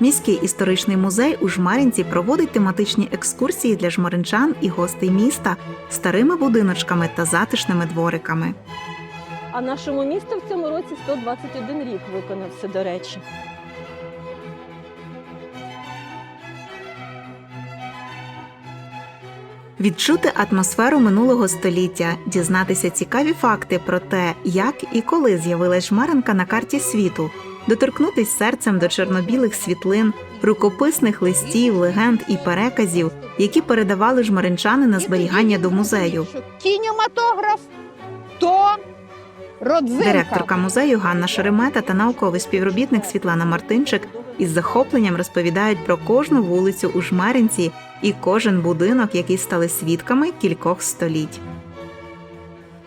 Міський історичний музей у Жмаринці проводить тематичні екскурсії для жмаринчан і гостей міста старими будиночками та затишними двориками. А нашому місту в цьому році 121 рік виконався, до речі. Відчути атмосферу минулого століття, дізнатися цікаві факти про те, як і коли з'явилась Жмеринка на карті світу, доторкнутись серцем до чорнобілих світлин, рукописних листів, легенд і переказів, які передавали жмаринчани на зберігання до музею. Кінематограф то родзинка. Директорка музею Ганна Шеремета та науковий співробітник Світлана Мартинчик із захопленням розповідають про кожну вулицю у Жмеринці і кожен будинок, який стали свідками кількох століть.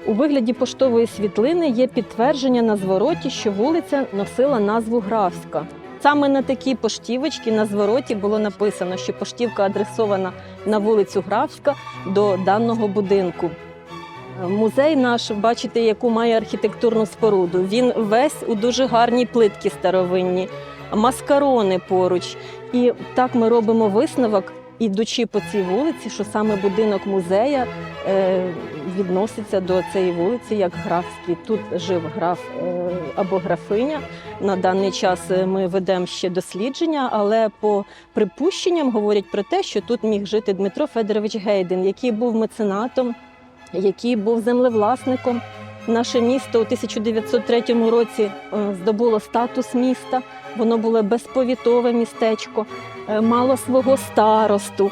У вигляді поштової світлини є підтвердження на звороті, що вулиця носила назву Графська. Саме на такій поштівочці на звороті було написано, що поштівка адресована на вулицю Графська до даного будинку. Музей наш, бачите, яку має архітектурну споруду. Він весь у дуже гарній плитці старовинні, маскарони поруч. І так ми робимо висновок, ідучи по цій вулиці, що саме будинок музея е, відноситься до цієї вулиці як графський. Тут жив граф е, або графиня. На даний час е, ми ведемо ще дослідження, але по припущенням говорять про те, що тут міг жити Дмитро Федорович Гейден, який був меценатом, який був землевласником. Наше місто у 1903 році здобуло статус міста. Воно було безповітове містечко, е, мало свого старосту.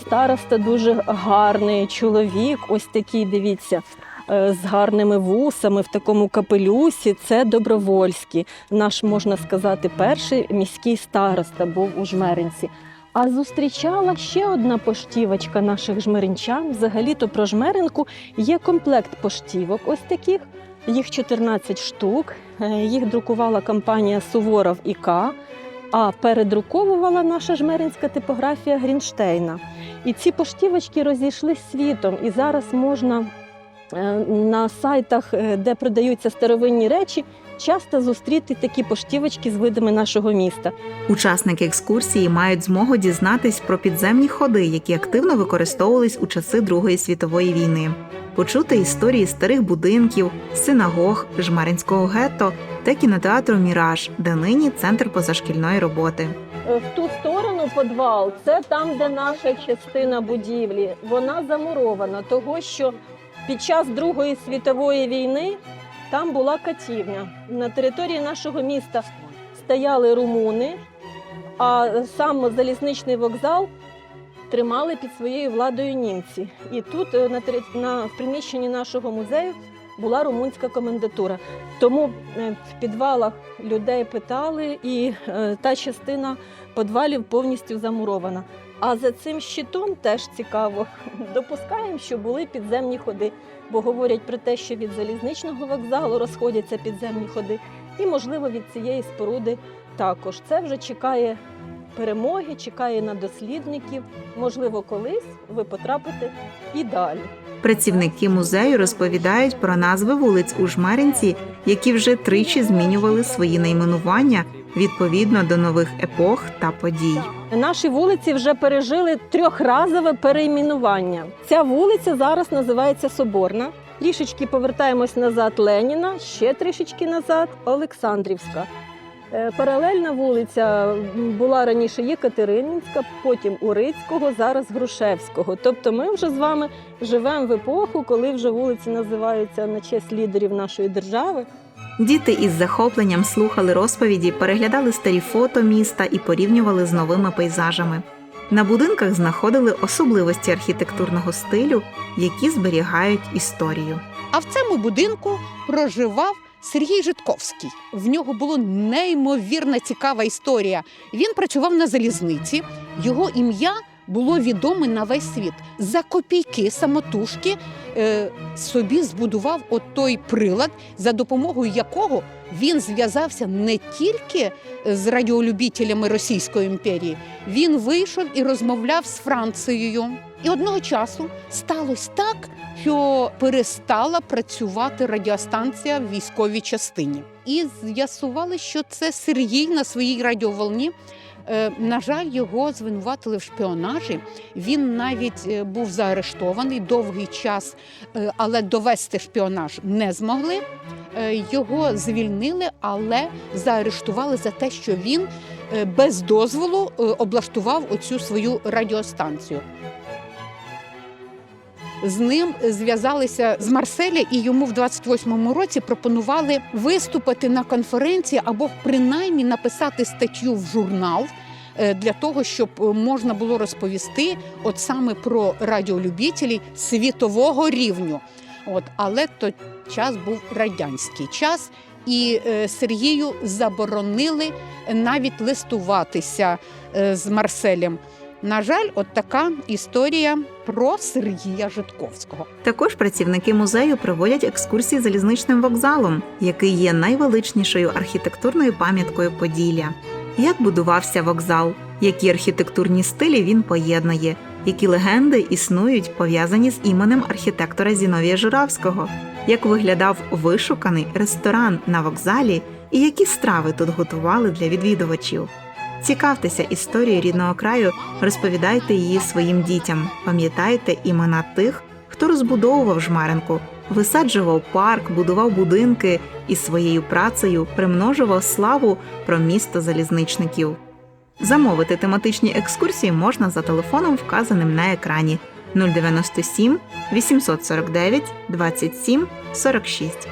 Староста дуже гарний чоловік, ось такий, дивіться, е, з гарними вусами в такому капелюсі. Це Добровольський. Наш, можна сказати, перший міський староста був у Жмеринці. А зустрічала ще одна поштівочка наших жмеринчан. Взагалі-то про жмеринку є комплект поштівок. Ось таких. Їх 14 штук. Е, Їх друкувала компанія Суворов ІК, а передруковувала наша жмеринська типографія Грінштейна. І ці поштівочки розійшли світом. І зараз можна на сайтах, е, де продаються старовинні речі, часто зустріти такі поштівочки з видами нашого міста. Учасники екскурсії мають змогу дізнатись про підземні ходи, які активно використовувались у часи Другої світової війни, почути історії старих будинків, синагог, жмаринського гетто та кінотеатру Міраж, де нині центр позашкільної роботи. Е, В ту сторону підвал, це там, де наша частина будівлі. Вона замурована, того що під час Другої світової війни там була катівня. На території нашого міста стояли румуни, а сам залізничний вокзал тримали під своєю владою німці. І тут е, на, на в приміщенні нашого музею була румунська комендатура. Тому е, в підвалах людей питали, і е, та частина підвалів повністю замурована. А за цим щитом теж цікаво. Допускаємо, що були підземні ходи, бо говорять про те, що від залізничного вокзалу розходяться підземні ходи, і, можливо, від цієї споруди також. Це вже чекає перемоги, чекає на дослідників. Можливо, колись ви потрапите і далі. Працівники музею розповідають про назви вулиць у Жмеринці, які вже тричі змінювали свої найменування відповідно до нових епох та подій. Наші вулиці вже пережили трьохразове перейменування. Ця вулиця зараз називається Соборна. Трішечки повертаємось назад Леніна, ще трішечки назад Олександрівська. Е, Паралельна вулиця була раніше Єкатерининська, потім Урицького, зараз Грушевського. Тобто ми вже з вами живемо в епоху, коли вже вулиці називаються на честь лідерів нашої держави. Діти із захопленням слухали розповіді, переглядали старі фото міста і порівнювали з новими пейзажами. На будинках знаходили особливості архітектурного стилю, які зберігають історію. А в цьому будинку проживав Сергій Житковський. В нього була неймовірно цікава історія. Він працював на залізниці. Його ім'я було відоме на весь світ. За копійки самотужки е, собі збудував от той прилад, за допомогою якого він зв'язався не тільки з радіолюбителями Російської імперії, він вийшов і розмовляв з Францією. І одного часу сталося так, що перестала працювати радіостанція в військовій частині. І з'ясували, що це Сергій на своїй радіоволні. Е, На жаль, його звинуватили в шпіонажі. Він навіть е, був заарештований довгий час, е, але довести шпіонаж не змогли. Його звільнили, але заарештували за те, що він без дозволу облаштував оцю свою радіостанцію. З ним зв'язалися з Марселя, і йому в 28-му році пропонували виступити на конференції або принаймні написати статтю в журнал е, для того, щоб е, можна було розповісти от саме про радіолюбітелів світового рівню. От, але той час був радянський час, і е, Сергію заборонили навіть листуватися з Марселем. На жаль, от така історія про Сергія Житковського. Також працівники музею проводять екскурсії залізничним вокзалом, який є найвеличнішою архітектурною пам'яткою Поділля. Як будувався вокзал, які архітектурні стилі він поєднує, які легенди існують пов'язані з іменем архітектора Зіновія Журавського, як виглядав вишуканий ресторан на вокзалі і які страви тут готували для відвідувачів. Цікавтеся історією рідного краю, розповідайте її своїм дітям, пам'ятайте імена тих, хто розбудовував жмеренку, висаджував парк, будував будинки і своєю працею примножував славу про місто залізничників. Замовити тематичні екскурсії можна за телефоном, вказаним на екрані 097 849 27 46.